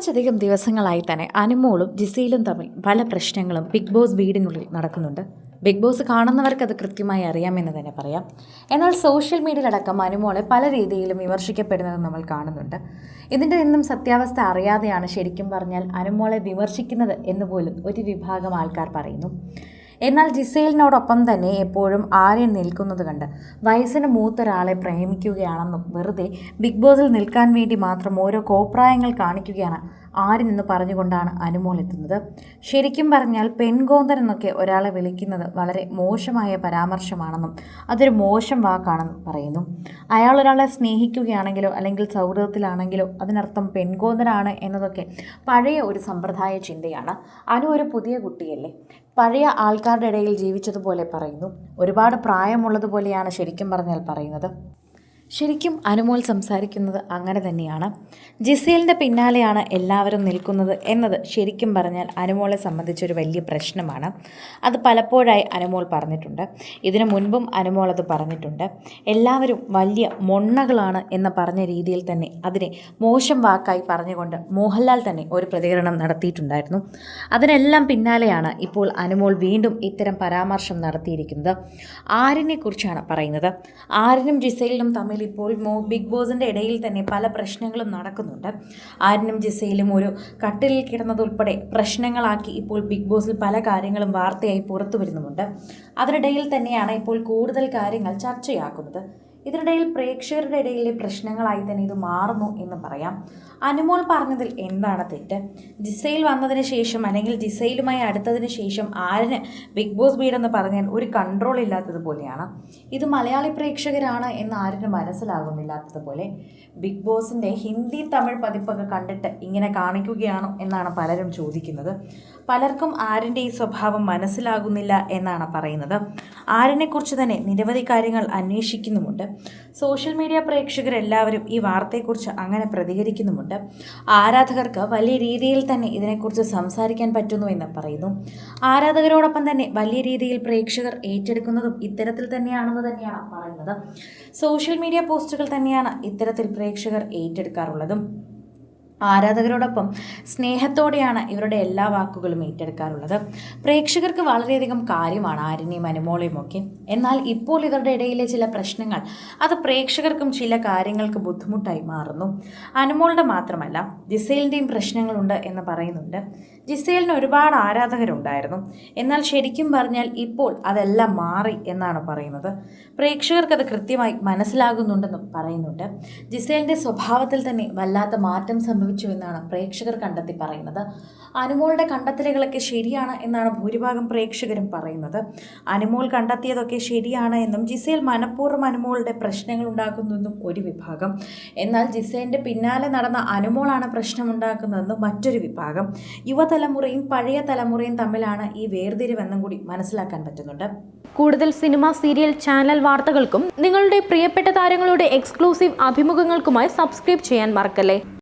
കുറച്ചധികം ദിവസങ്ങളായി തന്നെ അനുമോളും ജിസയിലും തമ്മിൽ പല പ്രശ്നങ്ങളും ബിഗ് ബോസ് വീടിനുള്ളിൽ നടക്കുന്നുണ്ട്. ബിഗ് ബോസ് കാണുന്നവർക്ക് അത് കൃത്യമായി അറിയാമെന്ന് തന്നെ പറയാം. എന്നാൽ സോഷ്യൽ മീഡിയയിലടക്കം അനുമോളെ പല രീതിയിലും വിമർശിക്കപ്പെടുന്നത് നമ്മൾ കാണുന്നുണ്ട്. ഇതിന്റെ നിന്നും സത്യാവസ്ഥ അറിയാതെയാണ് ശരിക്കും പറഞ്ഞാൽ അനുമോളെ വിമർശിക്കുന്നത് എന്ന് പോലും ഒരു വിഭാഗം ആൾക്കാർ പറയുന്നു. എന്നാൽ ജിസേലിനോടൊപ്പം തന്നെ എപ്പോഴും ആര്യൻ നിൽക്കുന്നത് കണ്ട് വയസ്സിന് മൂത്തൊരാളെ പ്രേമിക്കുകയാണെന്നും വെറുതെ ബിഗ് ബോസിൽ നിൽക്കാൻ വേണ്ടി മാത്രം ഓരോ കോപ്രായങ്ങൾ കാണിക്കുകയാണ് ആര്യൻ നിന്ന് പറഞ്ഞുകൊണ്ടാണ് അനുമോൾ എത്തുന്നത്. ശരിക്കും പറഞ്ഞാൽ പെൺകോന്തൻ എന്നൊക്കെ ഒരാളെ വിളിക്കുന്നത് വളരെ മോശമായ പരാമർശമാണെന്നും അതൊരു മോശം വാക്കാണെന്നും പറയുന്നു. അയാൾ ഒരാളെ സ്നേഹിക്കുകയാണെങ്കിലോ അല്ലെങ്കിൽ സൗഹൃദത്തിലാണെങ്കിലോ അതിനർത്ഥം പെൺകോന്തനാണ് എന്നതൊക്കെ പഴയ ഒരു സമ്പ്രദായ ചിന്തയാണ്. അനു ഒരു പുതിയ കുട്ടിയല്ലേ. പഴയ ആൾക്കാരുടെ ഇടയിൽ ജീവിച്ചതുപോലെ പറയുന്നു. ഒരുപാട് പ്രായമുള്ളതുപോലെയാണ് ശരിക്കും പറഞ്ഞാൽ പറയുന്നത്. ശരിക്കും അനുമോൾ സംസാരിക്കുന്നത് അങ്ങനെ തന്നെയാണ്. ജിസേലിന്റെ പിന്നാലെയാണ് എല്ലാവരും നിൽക്കുന്നത് എന്നത് ശരിക്കും പറഞ്ഞാൽ അനുമോളെ സംബന്ധിച്ചൊരു വലിയ പ്രശ്നമാണ്. അത് പലപ്പോഴായി അനുമോൾ പറഞ്ഞിട്ടുണ്ട്. ഇതിനു മുൻപും അനുമോൾ അത് പറഞ്ഞിട്ടുണ്ട്. എല്ലാവരും വലിയ മൊണ്ണകളാണ് എന്ന് പറഞ്ഞ രീതിയിൽ തന്നെ അതിനെ മോശം വാക്കായി പറഞ്ഞുകൊണ്ട് മോഹൻലാൽ തന്നെ ഒരു പ്രതികരണം നടത്തിയിട്ടുണ്ടായിരുന്നു. അതിനെല്ലാം പിന്നാലെയാണ് ഇപ്പോൾ അനുമോൾ വീണ്ടും ഇത്തരം പരാമർശം നടത്തിയിരിക്കുന്നത്. ആരിനെക്കുറിച്ചാണ് പറയുന്നത്? ആരിനും ജിസൈലിനും തമ്മിൽ ഇപ്പോൾ മോ ബിഗ് ബോസിന്റെ ഇടയിൽ തന്നെ പല പ്രശ്നങ്ങളും നടക്കുന്നുണ്ട്. ആരിനും ജിസയിലും ഒരു കട്ടിലിൽ കിടന്നതുൾപ്പെടെ പ്രശ്നങ്ങളാക്കി ഇപ്പോൾ ബിഗ് ബോസിൽ പല കാര്യങ്ങളും വാർത്തയായി പുറത്തു വരുന്നുമുണ്ട് അതിനിടയിൽ തന്നെയാണ് ഇപ്പോൾ കൂടുതൽ കാര്യങ്ങൾ ചർച്ചയാക്കുന്നത്. ഇതിനിടയിൽ പ്രേക്ഷകരുടെ ഇടയിലെ പ്രശ്നങ്ങളായി തന്നെ ഇത് മാറുന്നു എന്ന് പറയാം. അനുമോൾ പറഞ്ഞതിൽ എന്താണ് തെറ്റ്? ജിസയിൽ വന്നതിന് ശേഷം അല്ലെങ്കിൽ ജിസയിലുമായി അടുത്തതിന് ശേഷം ആരിന് ബിഗ് ബോസ് വീടെന്ന് പറഞ്ഞാൽ ഒരു കൺട്രോൾ ഇല്ലാത്തതുപോലെയാണ് ഇത് മലയാളി പ്രേക്ഷകരാണ് എന്ന് ആരിന് മനസ്സിലാകുന്നില്ലാത്തതുപോലെ ബിഗ് ബോസിന്റെ ഹിന്ദി തമിഴ് പതിപ്പൊക്കെ കണ്ടിട്ട് ഇങ്ങനെ കാണിക്കുകയാണോ എന്നാണ് പലരും ചോദിക്കുന്നത്. പലർക്കും ആരിന്റെ ഈ സ്വഭാവം മനസ്സിലാകുന്നില്ല എന്നാണ് പറയുന്നത്. ആരിനെക്കുറിച്ച് തന്നെ നിരവധി കാര്യങ്ങൾ അന്വേഷിക്കുന്നുമുണ്ട്. സോഷ്യൽ മീഡിയ പ്രേക്ഷകരെല്ലാവരും ഈ വാർത്തയെക്കുറിച്ച് അങ്ങനെ പ്രതികരിക്കുന്നുമുണ്ട്. ആരാധകർക്ക് വലിയ രീതിയിൽ തന്നെ ഇതിനെക്കുറിച്ച് സംസാരിക്കാൻ പറ്റുന്നു എന്ന് പറയുന്നു. ആരാധകരോടൊപ്പം തന്നെ വലിയ രീതിയിൽ പ്രേക്ഷകർ ഏറ്റെടുക്കുന്നതും ഇത്തരത്തിൽ തന്നെയാണെന്ന് തന്നെയാണ് പറയുന്നത്. സോഷ്യൽ മീഡിയ പോസ്റ്റുകൾ തന്നെയാണ് ഇത്തരത്തിൽ പ്രേക്ഷകർ ഏറ്റെടുക്കാറുള്ളതും. ആരാധകരോടൊപ്പം സ്നേഹത്തോടെയാണ് ഇവരുടെ എല്ലാ വാക്കുകളും ഏറ്റെടുക്കാറുള്ളത്. പ്രേക്ഷകർക്ക് വളരെയധികം കാര്യമാണ് ആര്യനെയും അനുമോളെയും ഒക്കെ. എന്നാൽ ഇപ്പോൾ ഇവരുടെ ഇടയിലെ ചില പ്രശ്നങ്ങൾ അത് പ്രേക്ഷകർക്കും ചില കാര്യങ്ങൾക്ക് ബുദ്ധിമുട്ടായി മാറുന്നു. അനുമോളുടെ മാത്രമല്ല ജിസേലിന്റെയും പ്രശ്നങ്ങളുണ്ട് എന്ന് പറയുന്നുണ്ട്. ജിസേലിന് ഒരുപാട് ആരാധകരുണ്ടായിരുന്നു. എന്നാൽ ശരിക്കും പറഞ്ഞാൽ ഇപ്പോൾ അതെല്ലാം മാറി എന്നാണ് പറയുന്നത്. പ്രേക്ഷകർക്ക് അത് കൃത്യമായി മനസ്സിലാകുന്നുണ്ടെന്നും പറയുന്നുണ്ട്. ജിസേലിന്റെ സ്വഭാവത്തിൽ തന്നെ വല്ലാത്ത മാറ്റം സംഭവിച്ചു എന്നാണ് പ്രേക്ഷകർ കണ്ടെത്തി പറയുന്നത്. അനുമോളുടെ കണ്ടെത്തലുകളൊക്കെ ശരിയാണ് എന്നാണ് ഭൂരിഭാഗം പ്രേക്ഷകരും പറയുന്നത്. അനുമോൾ കണ്ടെത്തിയതൊക്കെ ശരിയാണ് എന്നും ജിസേൽ മനഃപൂർവം അനുമോളുടെ പ്രശ്നങ്ങൾ ഉണ്ടാക്കുന്നെന്നും ഒരു വിഭാഗം. എന്നാൽ ജിസേലിന്റെ പിന്നാലെ നടന്ന അനുമോളാണ് പ്രശ്നമുണ്ടാക്കുന്നതെന്നും മറ്റൊരു വിഭാഗം. യുവതലമുറയും പഴയ തലമുറയും തമ്മിലാണ് ഈ വേർതിരിവെന്നും കൂടി മനസ്സിലാക്കാൻ പറ്റുന്നുണ്ട്. കൂടുതൽ സിനിമ സീരിയൽ ചാനൽ വാർത്തകൾക്കും നിങ്ങളുടെ പ്രിയപ്പെട്ട താരങ്ങളുടെ എക്സ്ക്ലൂസീവ് അഭിമുഖങ്ങൾക്കുമായി സബ്സ്ക്രൈബ് ചെയ്യാൻ മറക്കല്ലേ?